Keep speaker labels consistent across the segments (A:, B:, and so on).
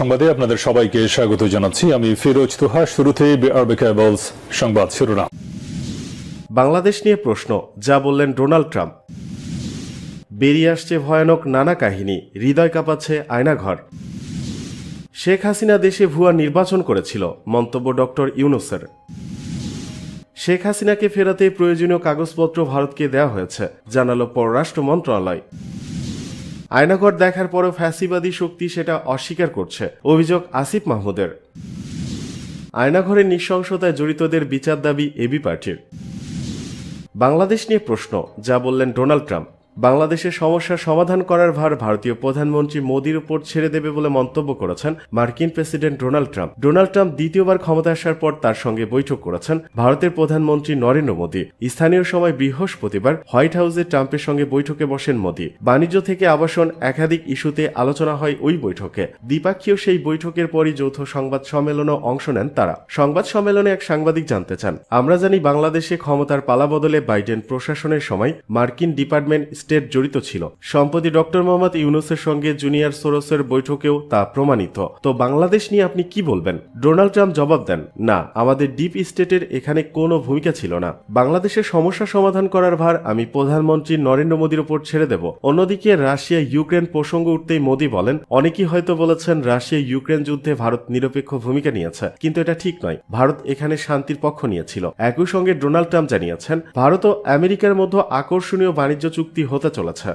A: সংবাদে আপনাদের সবাইকে স্বাগত জানাচ্ছি। আমি ফিরোজ তুহা কেবলস সংবাদ শিরোনাম।
B: বাংলাদেশ নিয়ে প্রশ্ন, যা বললেন ডোনাল্ড ট্রাম্প। বেরিয়ে আসছে ভয়ানক নানা কাহিনী, হৃদয় কাঁপাচ্ছে আয়নাঘর। শেখ হাসিনা দেশে ভুয়া নির্বাচন করেছিল, মন্তব্য ডক্টর ইউনুসের। শেখ হাসিনাকে ফেরাতে প্রয়োজনীয় কাগজপত্র ভারতকে দেওয়া হয়েছে, জানালো পররাষ্ট্র মন্ত্রণালয়। আয়নাঘর দেখার পরও ফ্যাসিবাদী শক্তি সেটা অস্বীকার করছে, অভিযোগ আসিফ মাহমুদের। আয়নাঘরের নৃশংসতায় জড়িতদের বিচার দাবি এবি পার্টির। বাংলাদেশ নিয়ে প্রশ্ন, যা বললেন ডোনাল্ড ট্রাম্প। বাংলাদেশের সমস্যার সমাধান করার ভার ভারতীয় প্রধানমন্ত্রী মোদীর উপর ছেড়ে দেবে বলে মন্তব্য করেছেন মার্কিন president Donald Trump. Donald Trump দ্বিতীয়বার ক্ষমতা আসার পর তার সঙ্গে বৈঠক করেছেন ভারতের প্রধানমন্ত্রী নরেন্দ্র মোদী। স্থানীয় সময় বৃহস্পতিবার হোয়াইট হাউসে ট্রাম্পের সঙ্গে বৈঠকে বসেন মোদী। বাণিজ্য থেকে আবাসন একাধিক ইস্যুতে আলোচনা হয় ওই বৈঠকে। দ্বিপাক্ষীয় সেই বৈঠকের পরই যৌথ সংবাদ সম্মেলনে অংশ নেন তারা। সংবাদ সম্মেলনে এক সাংবাদিক জানতে চান, আমরা জানি বাংলাদেশে ক্ষমতার পালা বদলে বাইডেন প্রশাসনের সময় মার্কিন ডিপার্টমেন্ট স্টেট জড়িত ছিল। সম্প্রতি ডক্টর মোহাম্মদ ইউনুসের সঙ্গে জুনিয়র সোরসের বৈঠকেও তা প্রমাণিত। তো বাংলাদেশ নিয়ে আপনি কি বলবেন? ডোনাল্ড ট্রাম্প জবাব দেন, না, আমাদের ডিপ স্টেটের এখানে কোনো ভূমিকা ছিল না। বাংলাদেশের সমস্যা সমাধান করার ভার আমি প্রধানমন্ত্রী নরেন্দ্র মোদীর উপর ছেড়ে দেব। অন্যদিকে রাশিয়া ইউক্রেন প্রসঙ্গ উঠতেই মোদী বলেন, অনেকেই হয়তো বলেছেন রাশিয়া ইউক্রেন যুদ্ধে ভারত নিরপেক্ষ ভূমিকা নিয়েছে। কিন্তু এটা ঠিক নয়। ভারত এখানে শান্তির পক্ষ নিয়েছিল। একই সঙ্গে ডোনাল্ড ট্রাম্প জানিয়েছেন, ভারত ও আমেরিকার মধ্যে আকর্ষণীয় বাণিজ্য চুক্তি হতে চলেছে।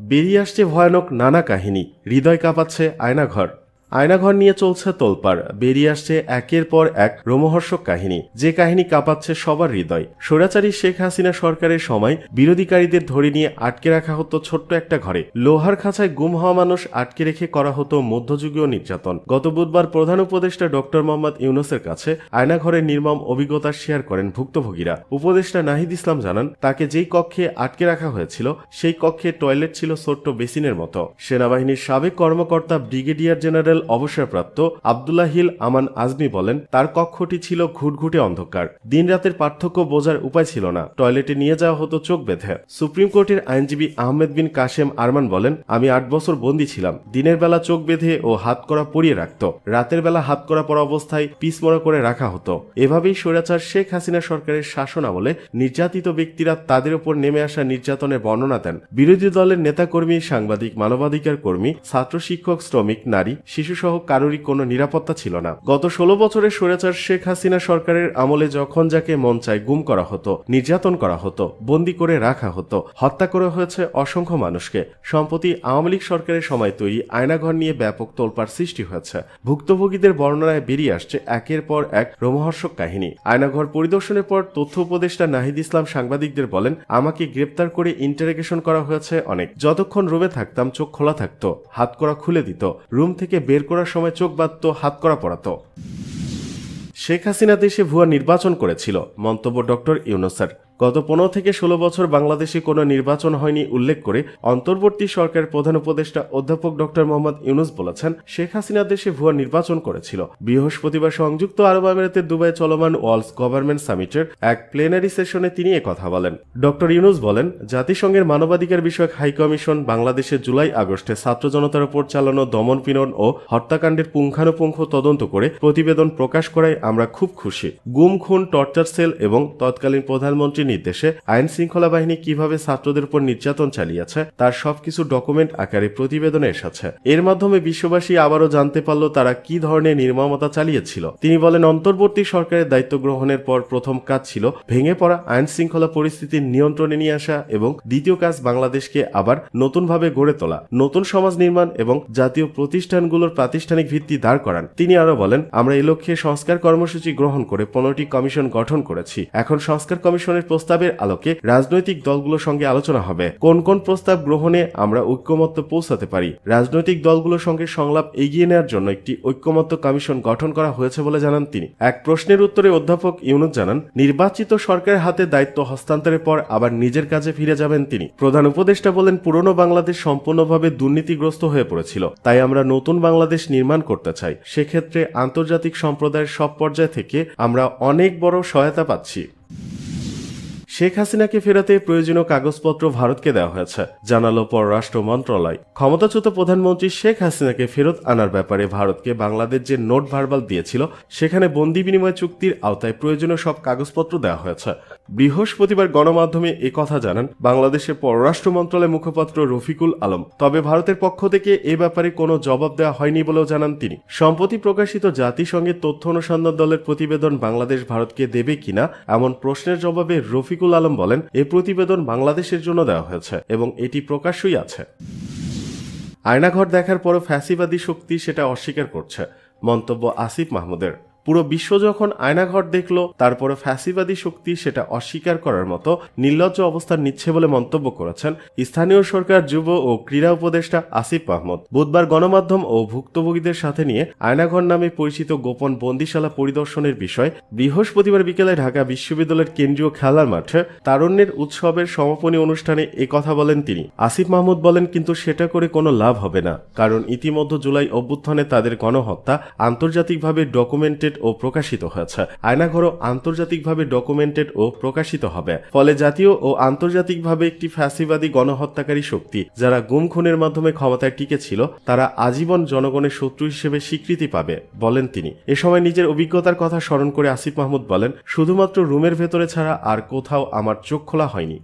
B: বেরিয়ে আসছে ভয়ানক নানা কাহিনী। হৃদয় কাঁপাচ্ছে আয়নাঘর। আয়নাঘর নিয়ে চলছে তোলপার বেরিয়ে আসছে একের পর এক রোমহর্ষক কাহিনী। যে কাহিনী কাঁপাচ্ছে সবার হৃদয়। স্বৈরাচারী শেখ হাসিনা সরকারের সময় বিরোধীকারীদের ধরে নিয়ে আটকে রাখা হতো ছোট্ট একটা ঘরে। লোহার খাঁচায় গুম হওয়া মানুষ আটকে রেখে করা হতো মধ্যযুগীয় নির্যাতন। গত বুধবার প্রধান উপদেষ্টা ডক্টর মোহাম্মদ ইউনুসের কাছে আয়নাঘরের নির্মম অভিজ্ঞতা শেয়ার করেন ভুক্তভোগীরা। উপদেষ্টা নাহিদ ইসলাম জানান, তাকে যেই কক্ষে আটকে রাখা হয়েছিল, সেই কক্ষে টয়লেট ছিল ছোট্ট বেসিনের মতো। সেনাবাহিনীর সাবেক কর্মকর্তা ব্রিগেডিয়ার জেনারেল অবসরপ্রাপ্ত আবদুল্লাহ হিল আমান আজমি বলেন, তার কক্ষটি ছিল ঘুটঘুটে অন্ধকার। দিন রাতের পার্থক্য বোঝার উপায় ছিল না। টয়লেটে নিয়ে যাওয়া হতো চোখ বেঁধে। সুপ্রিম কোর্টের আইনজীবী আহমেদ বিন কাশেম আরমান বলেন, আমি আট বছর বন্দী ছিলাম। দিনের বেলা চোখ বেঁধে ও হাত করা পরিয়ে রাখত। রাতের বেলা হাত করা পরা অবস্থায় পিসমরা করে রাখা হতো। এভাবেই স্বৈরাচার শেখ হাসিনা সরকারের শাসন আমলে নির্যাতিত ব্যক্তিরা তাদের উপর নেমে আসা নির্যাতনের বর্ণনা দেন। বিরোধী দলের নেতাকর্মী, সাংবাদিক, মানবাধিকার কর্মী, ছাত্র শিক্ষক, শ্রমিক, নারী শিশুসহ কারোরই কোনো নিরাপত্তা ছিল না। গত ষোলো বছরের স্বৈরাচার শেখ হাসিনা সরকারের আমলে যখন যাকে মন চায় গুম করা হতো, নির্যাতন করা হতো, বন্দি করে রাখা হতো, হত্যা করা হয়েছে অসংখ্য মানুষকে। সম্প্রতি আওয়ামী লীগ সরকারের সময় তৈরি আয়নাঘর নিয়ে ব্যাপক তোলপাড় সৃষ্টি হয়েছে। ভুক্তভোগীদের বর্ণনায় বেরিয়ে আসছে একের পর এক রোমহর্ষক কাহিনী। আয়নাঘর পরিদর্শনের পর তথ্য উপদেষ্টা নাহিদ ইসলাম সাংবাদিকদের বলেন, আমাকে গ্রেপ্তার করে ইন্টারোগেশন করা হয়েছে অনেক। যতক্ষণ রুমে থাকতাম, চোখ খোলা থাকতো, হাত করা খুলে দিত। রুম থেকে বের করার সময় চোখ বাঁধত, হাত করা পড়াত শেখ হাসিনা দেশে ভুয়া নির্বাচন করেছিল, মন্তব্য ডক্টর ইউনুসার গত পনেরো থেকে ষোলো বছর বাংলাদেশে কোনো নির্বাচন হয়নি উল্লেখ করে অন্তর্বর্তী সরকারের প্রধান উপদেষ্টা অধ্যাপক ডক্টর মোহাম্মদ ইউনুস বলেছেন, শেখ হাসিনা দেশে ভুয়া নির্বাচন করেছিল। বৃহস্পতিবার সংযুক্ত আরব আমিরাতের দুবাই চলমান ওয়ার্লস গভর্নমেন্ট সামিটের এক প্লেনারি সেশনে তিনি কথা বলেন। ডক্টর ইউনুস বলেন, জাতিসংঘের মানবাধিকার বিষয়ক হাই কমিশন বাংলাদেশে জুলাই আগস্টে ছাত্র জনতার উপর চালানো দমন পীড়ন ও হত্যাকাণ্ডের পুঙ্খানুপুঙ্খ তদন্ত করে প্রতিবেদন প্রকাশ করায় আমরা খুব খুশি। গুম, খুন, টর্চার সেল এবং তৎকালীন প্রধানমন্ত্রী নির্দেশে আইন শৃঙ্খলা বাহিনী কীভাবে ছাত্রদের উপর নির্যাতন চালিয়েছে, তার সবকিছু ডকুমেন্ট আকারে প্রতিবেদনে এসেছে। এর মাধ্যমে বিশ্ববাসী আবারও জানতে পারল তারা কি ধরনের নির্মমতা চালিয়েছিল। তিনি বলেন, অন্তর্বর্তী সরকারের দায়িত্ব গ্রহণের পর প্রথম কাজ ছিল ভেঙে পড়া আইন শৃঙ্খলা পরিস্থিতির নিয়ন্ত্রণে নিয়ে আসা এবং দ্বিতীয় কাজ বাংলাদেশকে আবার নতুনভাবে গড়ে তোলা, নতুন সমাজ নির্মাণ এবং জাতীয় প্রতিষ্ঠানগুলোর প্রাতিষ্ঠানিক ভিত্তি দাঁড় করান। তিনি আরও বলেন, আমরা এই লক্ষ্যে সংস্কার কর্মসূচি গ্রহণ করে পনেরোটি কমিশন গঠন করেছি। এখন সংস্কার কমিশনের প্রস্তাবের আলোকে রাজনৈতিক দলগুলোর সঙ্গে আলোচনা হবে। কোন কোন প্রস্তাব গ্রহণে আমরা ঐক্যমত্য পৌঁছাতে পারি? রাজনৈতিক দলগুলোর সঙ্গে সংলাপ এগিয়ে নেওয়ার জন্য একটি ঐক্যমত্য কমিশন গঠন করা হয়েছে বলে জানান তিনি। এক প্রশ্নের উত্তরে অধ্যাপক ইউনুস জানান, নির্বাচিত সরকারের হাতে দায়িত্ব হস্তান্তরের পর আবার নিজের কাজে ফিরে যাবেন তিনি। প্রধান উপদেষ্টা বলেন, পুরনো বাংলাদেশ সম্পূর্ণভাবে দুর্নীতিগ্রস্ত হয়ে পড়েছিল। তাই আমরা নতুন বাংলাদেশ নির্মাণ করতে চাই। সেক্ষেত্রে আন্তর্জাতিক সম্প্রদায়ের সব পর্যায় থেকে আমরা অনেক বড় সহায়তা পাচ্ছি। শেখ হাসিনাকে ফেরাতে প্রয়োজনীয় কাগজপত্র ভারতকে দেওয়া হয়েছে, জানালো পররাষ্ট্র মন্ত্রণালয়। ক্ষমতাচ্যুত প্রধানমন্ত্রী শেখ হাসিনাকে ফেরত আনার ব্যাপারে ভারতকে বাংলাদেশ যে নোট ভার্বাল দিয়েছিল, সেখানে বন্দি বিনিময় চুক্তির আওতায় প্রয়োজনীয় সব কাগজপত্র দেওয়া হয়েছে। বৃহস্পতিবার গণমাধ্যমে কথা জানান বাংলাদেশের পররাষ্ট্র মন্ত্রণালয়ের মুখপাত্র রফিকুল আলম। তবে ভারতের পক্ষ থেকে এ ব্যাপারে কোনো জবাব দেওয়া হয়নি বলেও জানান তিনি। সম্প্রতি প্রকাশিত জাতিসংঘের তথ্য অনুসন্ধান দলের প্রতিবেদন বাংলাদেশ ভারতকে দেবে কিনা এমন প্রশ্নের জবাবে রফিকুল আলম বলেন, এ প্রতিবেদন বাংলাদেশের জন্য দেওয়া হয়েছে এবং এটি প্রকাশ্যই আছে। আয়নাঘর দেখার পরও ফ্যাসিবাদী শক্তি সেটা অস্বীকার করছে, মন্তব্য আসিফ মাহমুদের। পুরো বিশ্ব যখন আয়নাঘর দেখল তারপরে ফ্যাসিবাদী শক্তি সেটা অস্বীকার করার মতো নির্লজ্জ অবস্থান নিচ্ছে বলে মন্তব্য করেছেন স্থানীয় সরকার যুব ও ক্রীড়া উপদেষ্টা আসিফ মাহমুদ বুধবার গণমাধ্যম ও ভুক্তভোগীদের সাথে নিয়ে আয়নাঘর নামে পরিচিত গোপন বন্দিশালা পরিদর্শনের বিষয় বৃহস্পতিবার বিকেলে ঢাকা বিশ্ববিদ্যালয়ের কেন্দ্রীয় খেলার মাঠে তারুণ্যের উৎসবের সমাপনী অনুষ্ঠানে এ কথা বলেন তিনি। আসিফ মাহমুদ বলেন, কিন্তু সেটা করে কোনো লাভ হবে না। কারণ ইতিমধ্যে জুলাই অভ্যুত্থানে তাদের গণহত্যা আন্তর্জাতিকভাবে ডকুমেন্টেড ও প্রকাশিত হয়েছে। আয়নাঘরও আন্তর্জাতিকভাবে ডকুমেন্টেড ও প্রকাশিত হবে। ফলে জাতীয় ও আন্তর্জাতিকভাবে একটি ফ্যাসিবাদী গণহত্যাকারী শক্তি যারা গুম খুনের মাধ্যমে ক্ষমতায় টিকেছিল, তারা আজীবন জনগণের শত্রু হিসেবে স্বীকৃতি পাবে, বলেন তিনি। এ সময় নিজের অভিজ্ঞতার কথা স্মরণ করে আসিফ মাহমুদ বলেন, শুধুমাত্র রুমের ভেতরে ছাড়া আর কোথাও আমার চোখ খোলা হয়নি।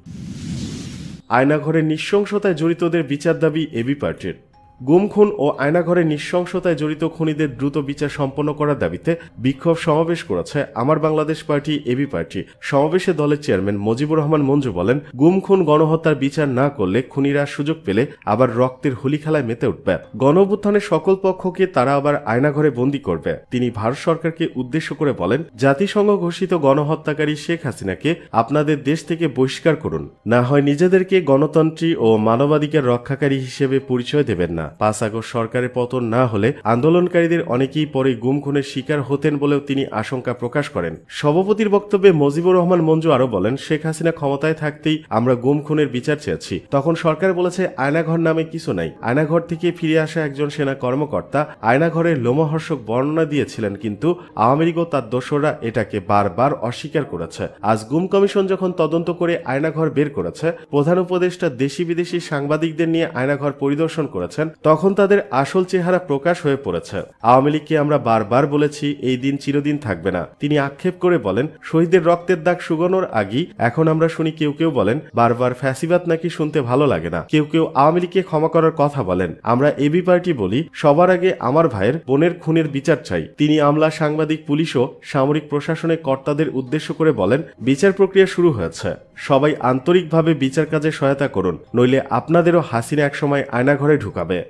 B: আয়নাঘরের নৃশংসতায় জড়িতদের বিচার দাবি এবি পার্টির। গুম খুন ও আয়নাঘরে নৃশংসতায় জড়িত খুনিদের দ্রুত বিচার সম্পন্ন করার দাবিতে বিক্ষোভ সমাবেশ করেছে আমার বাংলাদেশ পার্টি, এবি পার্টি। সমাবেশে দলের চেয়ারম্যান মুজিবুর রহমান মঞ্জু বলেন গুম খুন গণহত্যার বিচার না করলে খুনিরা সুযোগ পেলে আবার রক্তের হোলি খেলায় মেতে উঠবে। গণঅভ্যুত্থানের সকল পক্ষকে তারা আবার আয়নাঘরে বন্দী করবে। তিনি ভারত সরকারকে উদ্দেশ্য করে বলেন, জাতিসংঘ ঘোষিত গণহত্যাকারী শেখ হাসিনাকে আপনাদের দেশ থেকে বহিষ্কার করুন। না হয় নিজেদেরকে গণতন্ত্রী ও মানবাধিকার রক্ষাকারী হিসেবে পরিচয় দেবেন না। পাঁচ আগস্ট সরকারের পতন না হলে আন্দোলনকারীদের অনেকেই পরে গুম খুনের শিকার হতেন বলেও তিনি আশঙ্কা প্রকাশ করেন। সভাপতির বক্তব্যে মুজিবুর রহমান মঞ্জু আরও বলেন, শেখ হাসিনা ক্ষমতায় থাকতেই আমরা গুম খুনের বিচার চেয়েছি। তখন সরকার বলেছে, আয়নাঘর নামে কিছু নাই। আয়নাঘর থেকে ফিরে আসা একজন সেনা কর্মকর্তা আয়নাঘরের লোমহর্ষক বর্ণনা দিয়েছিলেন, কিন্তু আওয়ামী লীগ তার দোসররা এটাকে বারবার অস্বীকার করেছে। আজ গুম কমিশন যখন তদন্ত করে আয়নাঘর বের করেছে, প্রধান উপদেষ্টা দেশি বিদেশি সাংবাদিকদের নিয়ে আয়নাঘর পরিদর্শন করেছেন তখন তাদের আসল চেহারা প্রকাশ হয়ে পড়েছে। আওয়ামী লীগকে আমরা বারবার বলেছি, এই দিন চিরদিন থাকবে না। তিনি আক্ষেপ করে বলেন, শহীদদের রক্তের দাগ শুকানোর আগেই এখন আমরা শুনি কেউ কেউ বলেন, বারবার ফ্যাসিবাদ নাকি শুনতে ভালো লাগে না। কেউ কেউ আওয়ামী লীগকে ক্ষমা করার কথা বলেন। আমরা এবি পার্টি বলি, সবার আগে আমার ভাইয়ের বোনের খুনের বিচার চাই। তিনি আমলা সাংবাদিক, পুলিশ ও সামরিক প্রশাসনের কর্তাদের উদ্দেশ্য করে বলেন, বিচার প্রক্রিয়া শুরু হয়েছে। সবাই আন্তরিকভাবে বিচার কাজে সহায়তা করুন, নইলে আপনাদেরও হাসিনা একসময় আয়নাঘরে ঢুকাবে।